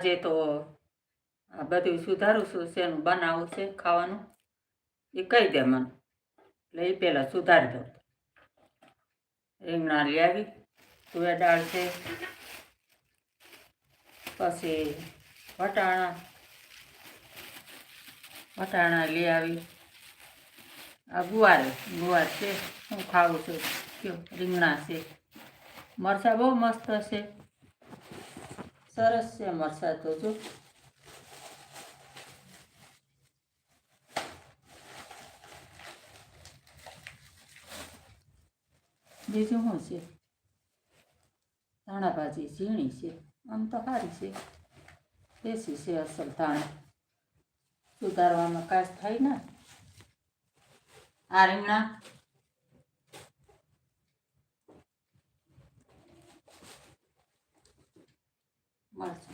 આજે તો આ બધું સુધારું છું, શેનું બનાવું છે, ખાવાનું. એ કહી દે મને. એટલે એ પહેલાં સુધારી દઉં. રીંગણા લઈ આવી, તુવેર દાળ છે, પછી વટાણા. વટાણા લઈ આવી. આ ગુવાર ગુવાર છે, હું ખાવું છું. રીંગણા છે. મરચાં બહુ મસ્ત છે. સરસ છે મરસાદ તો જો. બીજું શું છે? ધાણા ભાજી ઝીણી છે. આમ તો સારી છે. દેશી છે અસલ ધાણા. સુધારવામાં કાશ થાય ને. આ રીંગણા મળશે.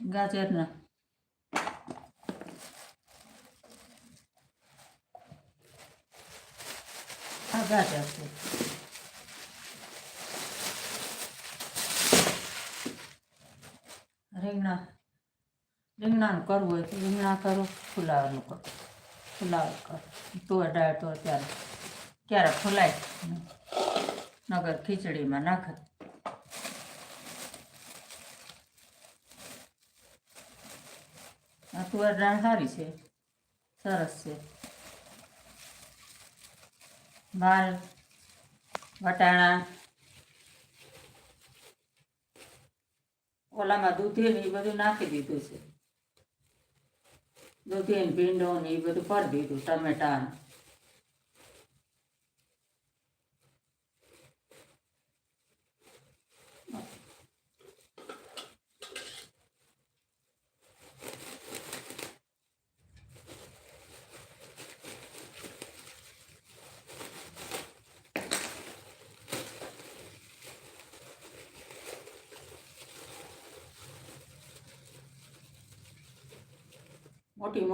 ગાજરના. આ ગાજર છે. રીંગણા. રીંગણાનું કરવું હોય તો રીંગણા કરો ફુલાવરનું કરો. કરો. તુવેર દાળ તો અત્યારે ક્યારે ફુલાય નગર ખીચડીમાં નાખે. આ તુવેર દાળ સારી છે. સરસ છે. બાર વટાણા, ઓલામાં દૂધી એ બધું નાખી દીધું છે. દૂધી ભીંડો ને એ બધું ભરી દીધું ટમેટા ને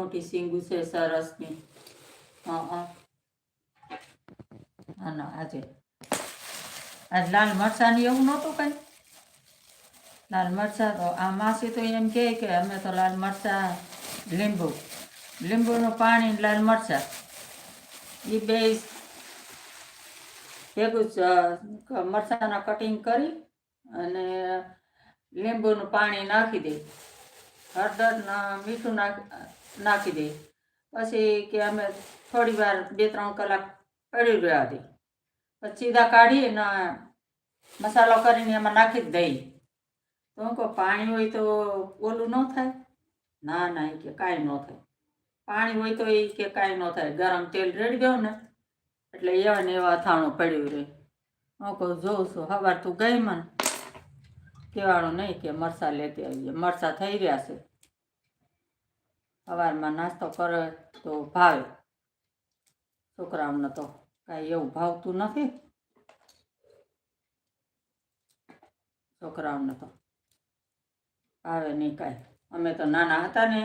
મોટી સિંગુ છે સરસની હા ના આજે. આજ લાલ મરચાંની એવું નહોતું કંઈ? લાલ મરચાં તો આ માસી તો એમ કહે કે અમે તો લાલ મરચાં, લીંબુ. લીંબુનું પાણી લાલ મરચાં. એ બે ભેગું મરચાંના કટિંગ કરી અને લીંબુનું પાણી નાખી દે. હળદર મીઠું નાખ નાખી દે. પછી કે અમે થોડી વાર બે ત્રણ કલાક અડી રહ્યા દે. પછી સીધા કાઢી ને મસાલો કરીને એમાં નાખી જ દઈ. તો હું કહું, પાણી હોય તો ઓલું ન થાય. ના ના, એ કે કાંઈ ન થાય. પાણી હોય તો એ કે કાંઈ ન થાય. ગરમ તેલ રેડી ગયો ને, એટલે એવા ને એવા અથાણું પડ્યું રહે. હું કહું, જોઉં છું સવાર તું ગઈ મને. કહેવાનું નહીં કે મરસા લેતી આવીએ. મરસા થઈ રહ્યા છે. સવારમાં નાસ્તો કરે તો ભાવે. છોકરાઓને તો કાંઈ એવું ભાવતું નથી. છોકરાઓને તો ભાવે નહીં કાંઈ. અમે તો નાના હતા ને,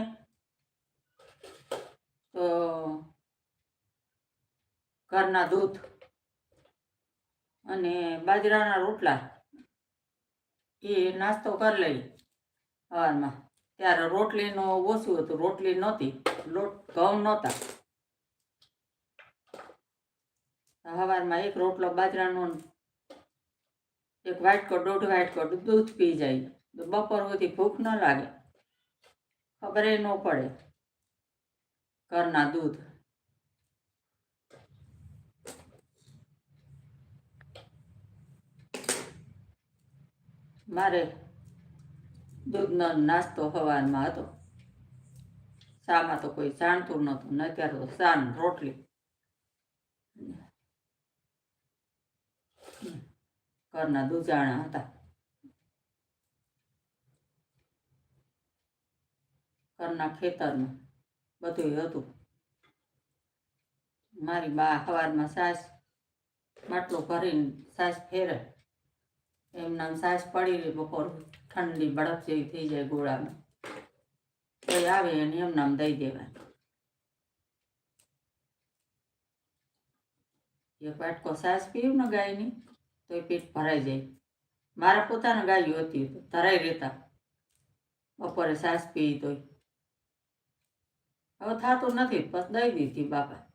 તો ઘરના દૂધ અને બાજરાના રોટલા એ નાસ્તો કરી લઈ સવારમાં. ત્યારે રોટલીનું ઓછું હતું, રોટલી નહોતી, લોટ ઘઉં નહોતા. સવારમાં એક રોટલો બાજરાનો એક વાટકો દોઢ વાટકો દૂધ પી જાય. તો બપોર સુધી ભૂખ ન લાગે. ખબર ન પડે ઘરના દૂધ. મારે દૂધનો નાસ્તો સવારમાં હતો. શામાં તો કોઈ જાણતું નહોતું, ને અત્યારે તો શાન રોટલી. ઘરના દૂજાણા હતા. ઘરના ખેતરનું બધું હતું. મારી બા સવારમાં સાસ, માટલો ભરીને સાસ ફેરે. એમના સાસ પડી રહી બપોર. ઠંડી બરફ જેવી થઈ જાય ગોળામાં. તો આવે એને એમ નામ દઈ દેવાય. એક વાટકો સાસ પીવું ને ગાયની તો એ પેટ ભરાઈ જાય. મારા પોતાના ગાયું હતી, તો ધરાઈ રહેતા. બપોરે સાસ પી તોય. હવે થતું નથી, બસ દઈ દીધી બાપા.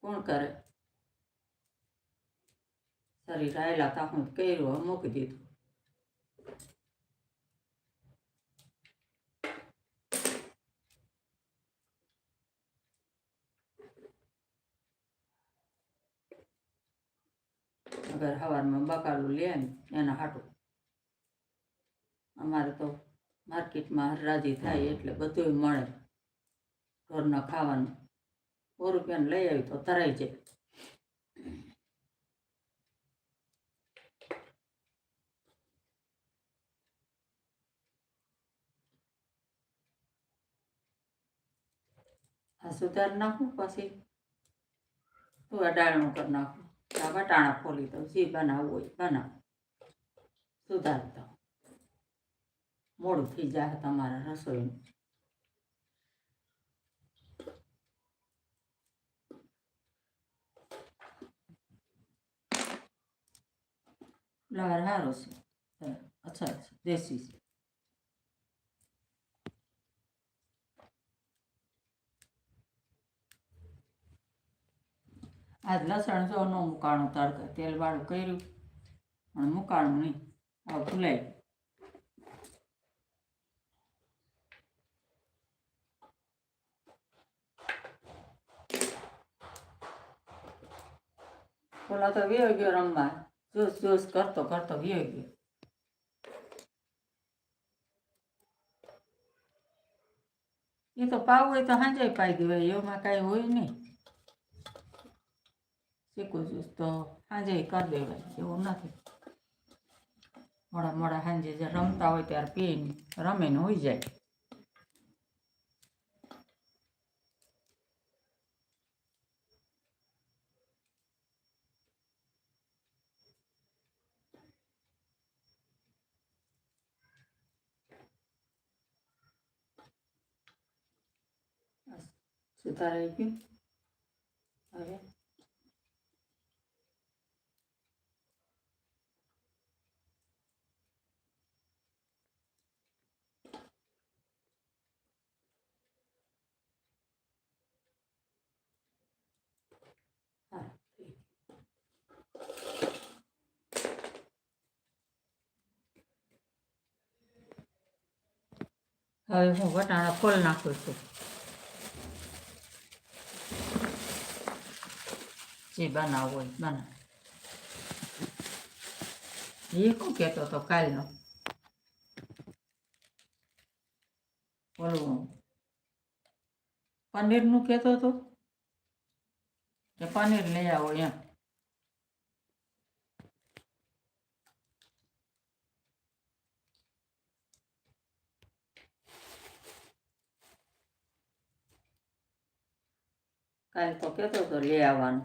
કોણ કરે? શરીર આવેલા તા, હું કર્યું મૂકી દીધું. અગર સવારમાં બકાલું લે ને, એના હાટું. અમારે તો માર્કેટમાં હરરાજી થાય એટલે બધું મળે. ઘરના ખાવાનું. સો રૂપિયાને લઈ આવી તો તરાઈ જાય. આ સુધાર નાખું પછી? તું અડાણું કરી નાખું. વટાણા ફોલી દઉં, જે બનાવવું હોય બનાવ. સુધારતા. મોડું થઈ જાય તમારા રસોઈનું. ફ્લાવર સારો છે. અચ્છા અચ્છા, દેશી છે. આજ લસણ જો ન મુકાણું તડકે તેલ વાળું કર્યું, પણ મુકાણું નહીં. હવે ભૂલાય પેલા તો વ્યો ગયો રમવા. જોશ જોશ કરતો કરતો વ્યો ગયો. એ તો પાવું હોય તો સાંજે પાઈ દેવાય, એમાં કાંઈ હોય નહીં. શીખું જ્યુસ તો સાંજે કરી દેવાય એવું નથી. મોડા મોડા સાંજે રમતા હોય ત્યારે પીને રમે હોઈ જાય. સુધારાઈ ગયું. હવે હવે હું વટાણા ફોલ નાખું છું. જે બનાવો હોય બનાવ. એ શું કહેતો હતો કાલનો? ઓલું પનીરનું કહેતો હતો? કે પનીર લઈ આવો એમ. કાલ તો કહેતો હતો લઈ આવવાનું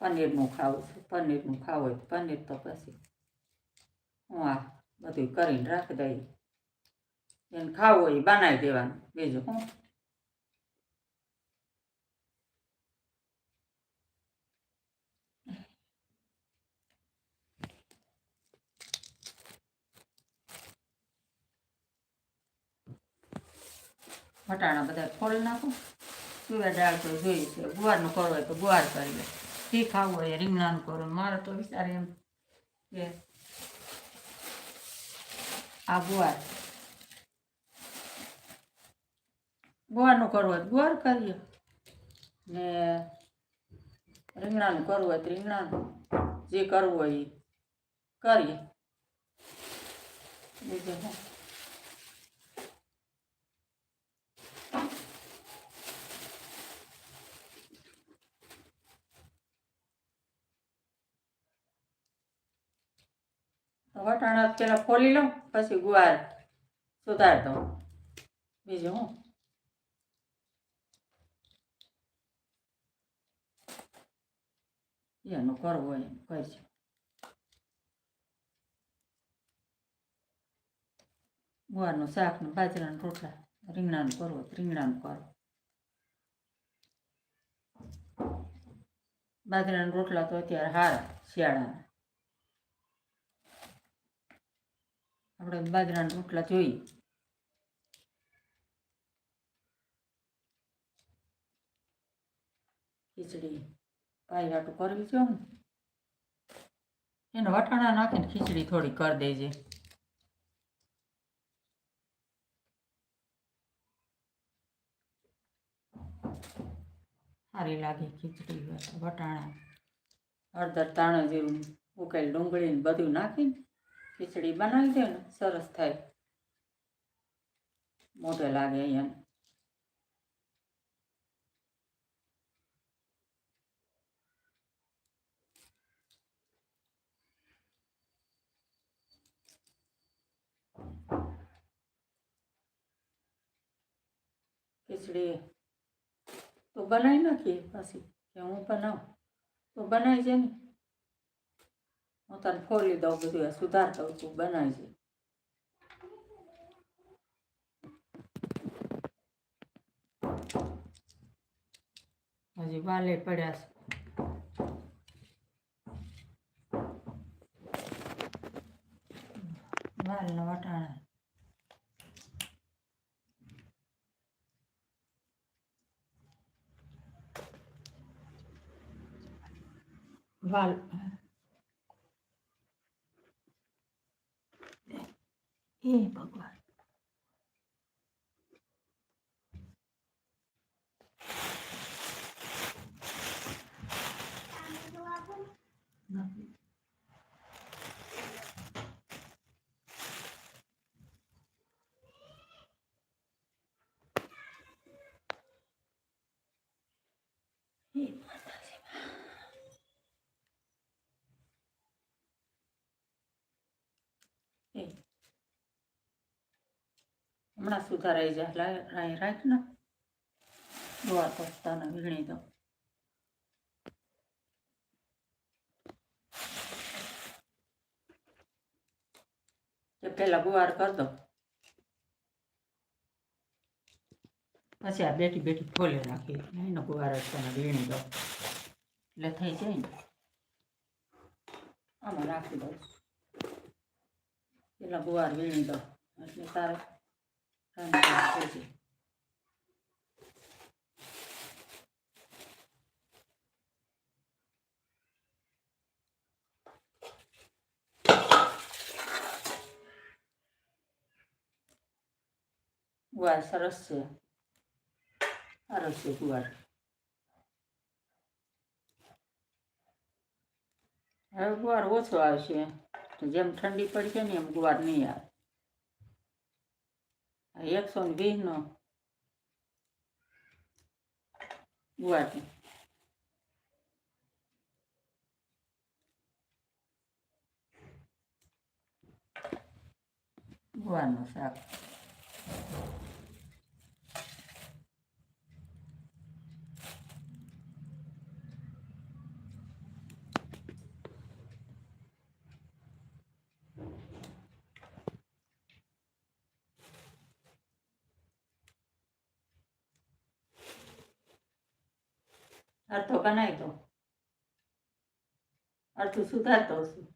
પનીરનું ખાવું છે પનીરનું ખાવું હોય તો પનીર તો પછી હું આ બધું કરીને રાખી દઈ એને ખાવું હોય એ બનાવી દેવાનું બીજું હું વટાણા બધા ફોડી નાખું. તુવેર દાળ તો જોઈ છે. ગુવારનું કરો હોય તો ગુવાર કરી લે ઘી ખાવું હોય, રીંગણાનું કરવું મારે તો વિચાર એમ કે આ ગુવાર. ગુવારનું કરવું હોય તો ગુવાર કરીએ. ને રીંગણાનું કરવું હોય તો રીંગણાનું. જે કરવું હોય એ કરીએ. બીજું વટાણા પેલા ફોલી લઉં, પછી ગુવાર સુધાર દઉં. બીજું હું? એનું કરવું એમ કરજો ગુવારનું શાક ને બાજરાના રોટલા, રીંગણાનું કરવો રીંગણાનું કરો. બાજરાના રોટલા તો અત્યારે હારા શિયાળાના. આપણે બાજરાના રોટલા જોઈએ. ખીચડી પાય હાટું કરવી છે એને વટાણા નાખીને ખીચડી થોડી કરી દેજે. સારી લાગે ખીચડી, વટાણા. હળદર તાણા જેવું ઉકેલ ડુંગળી ને બધું નાખીને ખીચડી બનાવી દે ને સરસ થાય. મોઢે લાગે અહીંયા. ખીચડી તો બનાવી નાખીએ પછી, કે હું બનાવું? તો બનાવી જાય ને. હું તને ખોલી દઉં, બધું સુધાર દઉં તું બનાવી છે હજી વાલે પડ્યા છે. વાલના વટાણા. વાલ એ ભગવાન એ માતાજી એ હમણાં સુધારાઈ જાય. રાખ ને ગોળ પસ્તાને વીણી દો પેલા ગુવાર કરી દો. પછી આ બેઠી બેઠી ફોલે નાખી એનો ગુવાર જ વીણી દો એટલે થઈ જાય ને. આમાં રાખી દઉં. પેલા ગુવાર વીણી દો. એટલે તારે ગુવાર સરસ છે. સરસ છે ગુવાર હવે ગુવાર ઓછો આવશે. જેમ ઠંડી પડશે ને એમ ગુવાર નહીં આવે. એકસો ને વીસનો ગુવાર છે. ગુવારનું શાક અડધો બનાવી દો અડધું સુધારતો છું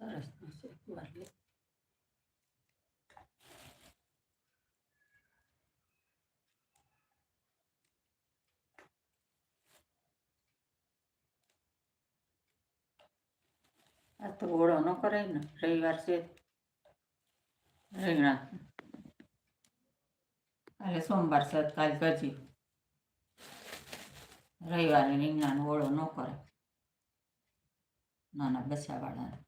સરસ લે આ તો ઓળો ન કરાય ને રવિવાર છે રીંગણા કાલે સોમવાર છે કાલે ગજી રવિવારે રીંગણાનો ઓળો ન કરે નાના બસાવાળાને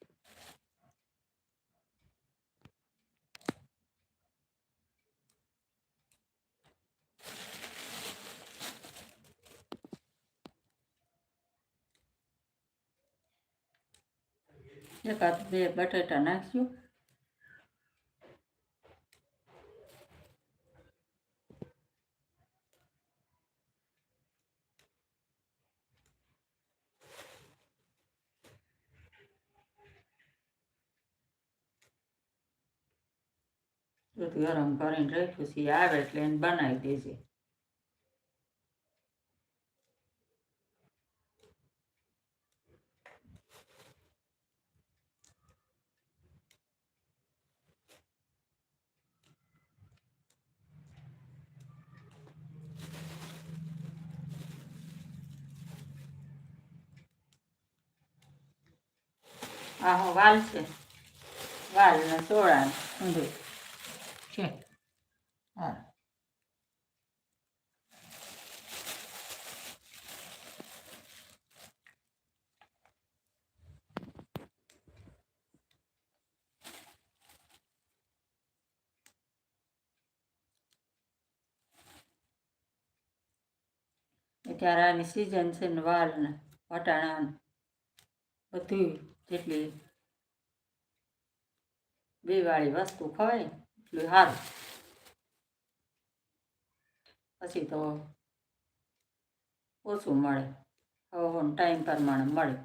એકાદ બે બટેટા નાખ્યું. દૂધ ગરમ કરીને રાખ્યું છે આવે એટલે એને બનાવી દેજે. આ હું વાલ છે. વાલ ને ને ઊંધું છે. હા. અત્યારે આની સિઝન છે ને વાલ ને વટાણા બધું જેટલી બે વાળી વસ્તુ ખવાય એટલું સારું પછી તો ઓછું મળે. હવે ટાઈમ પ્રમાણે મળે.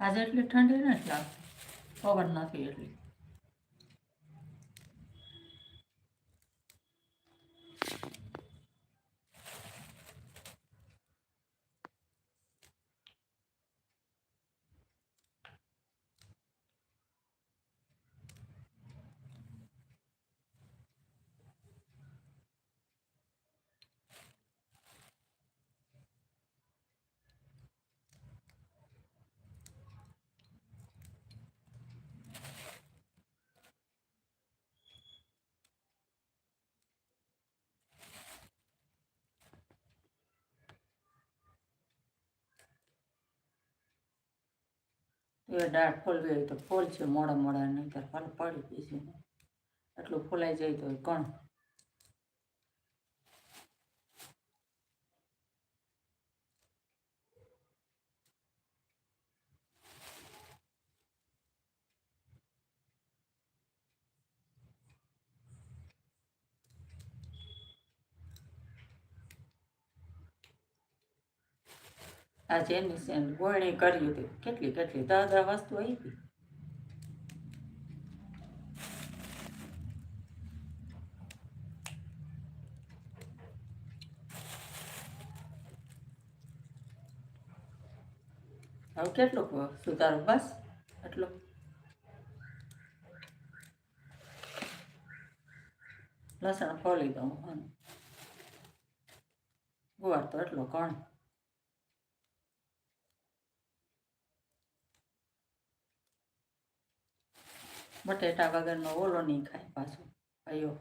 આજે એટલી ઠંડી નથી આવતી. પવન નથી એટલી. એ દાળ ફોલવી હોય તો ફોલ છે મોડા મોડા નહીં તો ફળ પડી બીજું એટલું ફોલાઈ જાય તો કોણ? આજે જેની છે ગોળણી કરી હતી. કેટલી કેટલી? દહ દહ વસ્તુ આવી હવે કેટલું સુધારો? બસ એટલો લસણ ફોલી દઉં ગુવાર તો એટલો કણ બટેટા વગરનો ઓલો નહીં ખાય પાછો. અયો.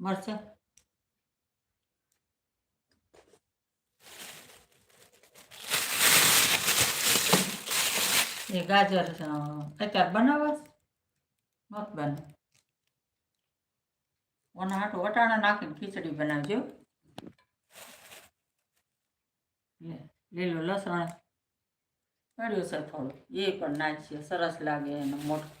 મરચાં? એ ગાજર અત્યારે બનાવસ મત બને. ઓના હાટું વટાણા નાખીને ખીચડી બનાવજો લીલું લસણ પડ્યું છે થોડું. એ પણ નાખીએ સરસ લાગે એનો મોટો.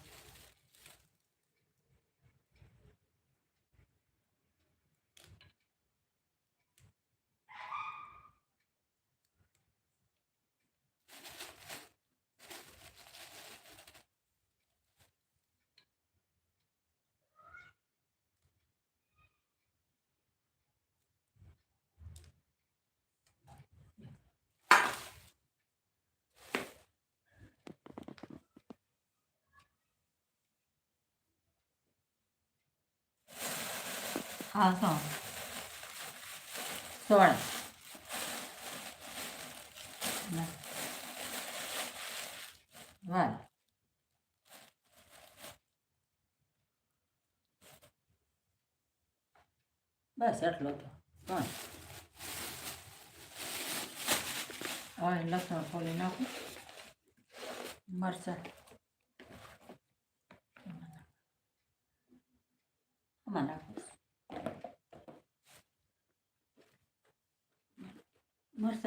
બસ એટલો તો. પણ હવે લસણ ફોલી નાખું. મરચાં. આમાં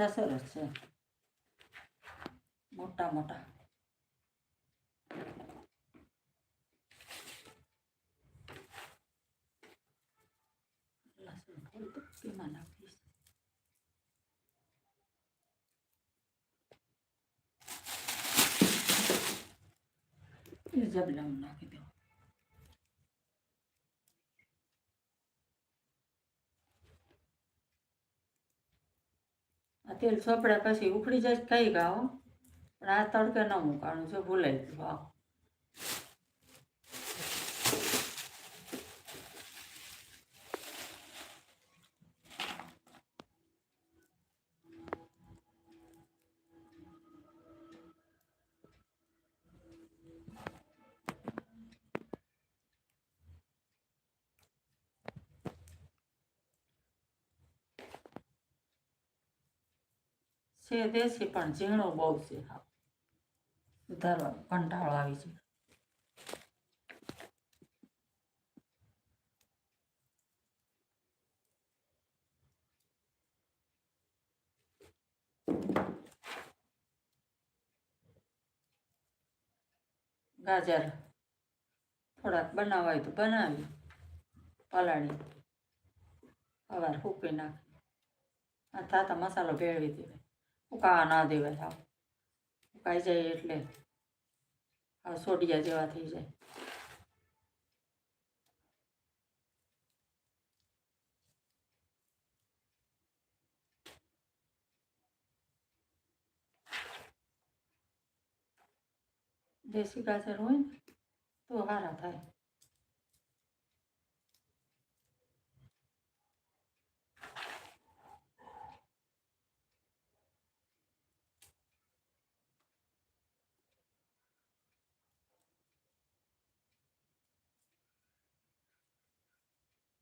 સરસ છે. મોટા મોટા લસણ કેમાં નાખીશ જબલામાં નાખી દઉં તેલ સોપડા પછી ઉખડી જાય કઈ ગાઓ પણ આ તડકે ન મૂકાણું છે, ભૂલાઈ ગયું વાવ છે, દેશી પણ ઝીણો બહુ છે હા કંટાળો આવી છે ગાજર થોડાક બનાવવા હોય તો બનાવી પલાળી સવાર ફૂંકી નાખી. આ થાતા મસાલો ભેળવી દેવાય. ફૂંકાવા ના દેવાય સાવ ઉકાઈ જાય એટલે આ સોડિયા જેવા થઈ જાય. દેશી ગાજર હોય ને, તો સારા થાય.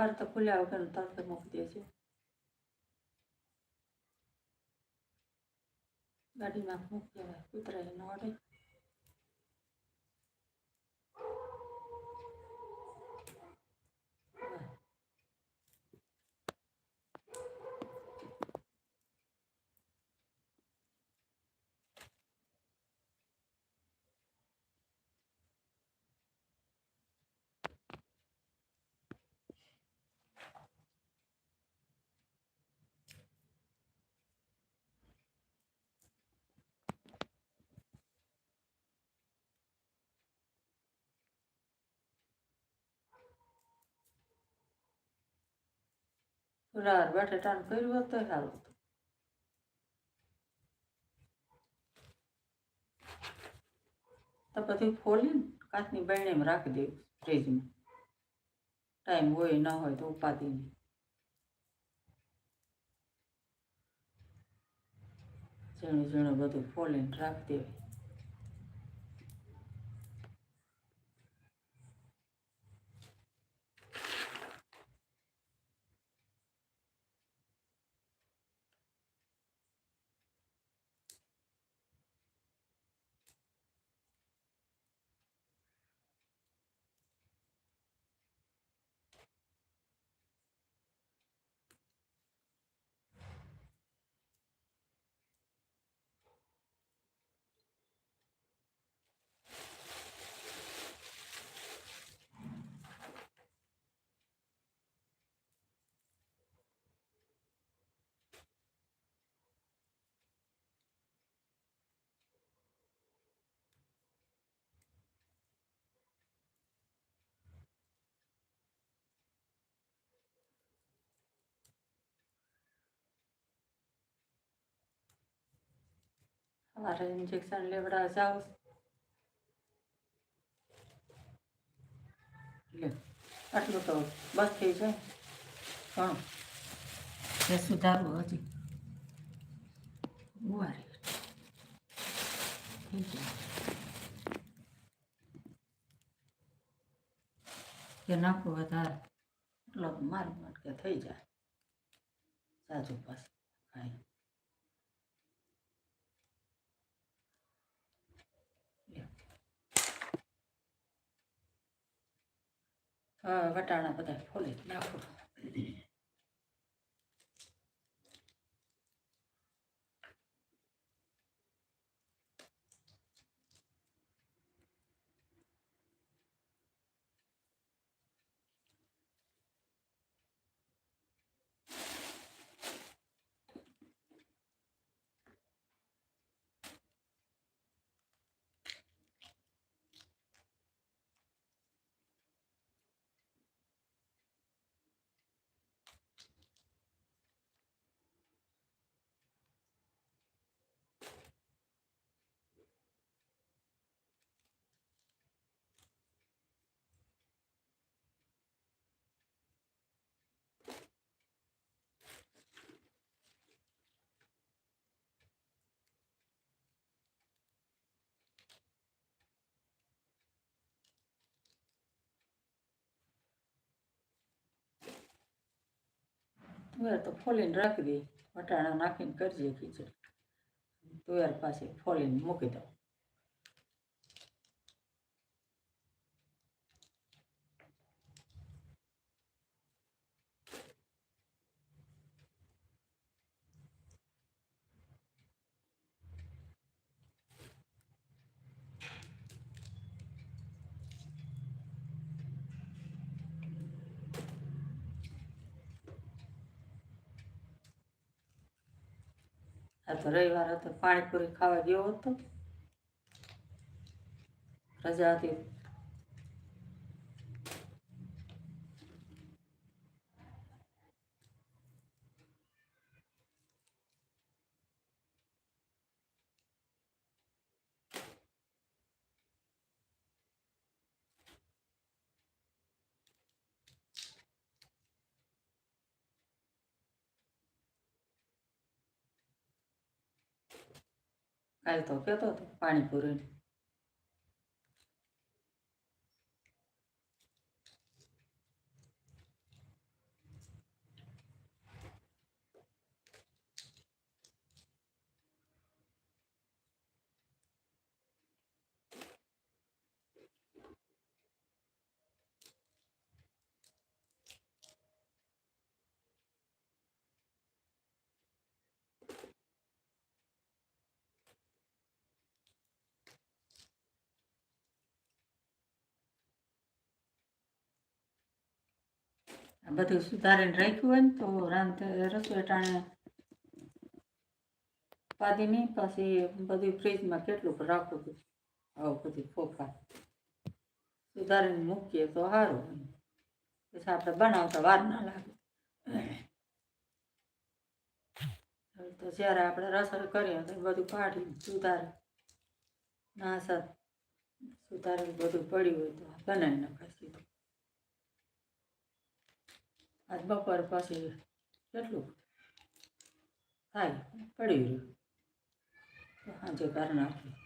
સવાર તો ખુલ્યા વગર તડકે મૂકી દેજો ગાડીમાં મૂકી દેવાય કૂતરાએ ન અડે ફુલાવર બટેટાનું કર્યું હોત તો સારું તો પછી ફોલીને કાચની બરણીમાં રાખી દેવું ફ્રીજમાં ટાઈમ હોય ન હોય તો ઉપાધિ નહીં ઝીણું ઝીણું બધું ફોલીને રાખી દેવાય સવારે ઇન્જેક્શન લેવડા જાઉં લે આટલું તો બસ થઈ જાય પણ એ સુધારવું હજી જાય કે નાખવું વધારે એટલો મારું મટકે થઈ જાય સાજુ પાસે કાંઈ હા વટાણા બધા ફોલી નાખો તુવેર તો ફોલીને રાખી દઈએ વટાણા નાખીને કરજે ખીચડી તુવેર પાસે ફોલીને મૂકી દઉં. આ તો રવિવાર હતો પાણીપુરી ખાવા ગયો હતો. રજા હતી. કાલ તો કહેતો હતો પાણીપુરી આ બધું સુધારીને રાખ્યું હોય ને તો રાંધ, રસોઈ ટાણે પાદી નહીં, પછી બધું ફ્રીજમાં કેટલું રાખવું હતું આવું બધું ફોફા. સુધારીને મૂકીએ તો સારું પછી આપણે બનાવતા વાર ના લાગે. તો જ્યારે આપણે રસોઈ કરીએ તો બધું કાઢી સુધારે. ના સર સુધારીને બધું પડ્યું હોય તો બનાવી નખાય સીધું. આજ બપોર પછી કેટલું થાય? પડી રહ્યું. સાંજે ઘર નાખી